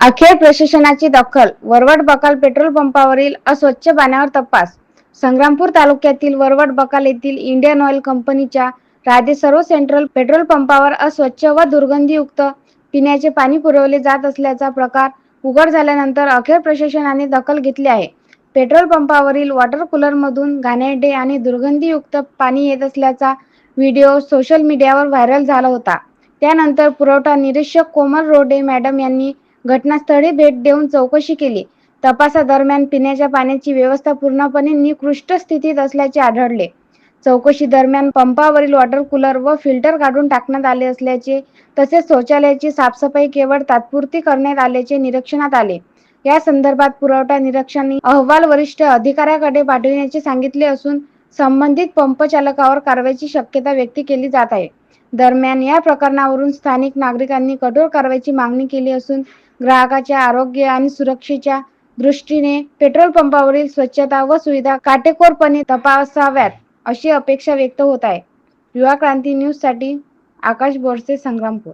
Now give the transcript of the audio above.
अखेर प्रशासनाची दखल वरवड बकाल पेट्रोल पंपावरील अस्वच्छ पाण्यावर तपास. संग्रामपूर तालुक्यातील वरवड बकाल येथील इंडियन ऑइल कंपनीच्या राधे सर्व सेंट्रल पेट्रोल पंपावर अस्वच्छ व दुर्गंधीयुक्त पिण्याचे पाणी पुरवले जात असल्याचा प्रकार उघड झाल्यानंतर अखेर प्रशासनाने दखल घेतली आहे. पेट्रोल पंपावरील वॉटर कूलरमधून घाणेरडे आणि दुर्गंधीयुक्त पाणी येत असल्याचा व्हिडिओ सोशल मीडियावर व्हायरल झाला होता. त्यानंतर पुरवठा निरीक्षक कोमल रोडे मॅडम यांनी घटनास्थळी भेट देऊन चौकशी केली. तपासादरम्यान पिण्याच्या पाण्याची व्यवस्था पूर्णपणे निकृष्ट स्थितीत असल्याचे आढळले. चौकशी दरम्यान पंपावरील वॉटर कूलर व फिल्टर काढून टाकण्यात आले असल्याचे तसेच शौचालयाची साफसफाई केवळ तात्पुरती करण्यात आल्याचे निरीक्षणात आले. या संदर्भात पुरवठा निरीक्षकांनी अहवाल वरिष्ठ अधिकाऱ्याकडे पाठविण्याचे सांगितले असून संबंधित पंप चालकावर कारवाईची शक्यता व्यक्त केली जात आहे. दरम्यान या प्रकरणावरून स्थानिक नागरिकांनी कठोर कारवाईची मागणी केली असून ग्राहकाच्या आरोग्य आणि सुरक्षेच्या दृष्टीने पेट्रोल पंपावरील स्वच्छता व सुविधा काटेकोरपणे तपासाव्यात अशी अपेक्षा व्यक्त होत आहे. युवा क्रांती न्यूजसाठी आकाश बोरसे संग्रामपूर.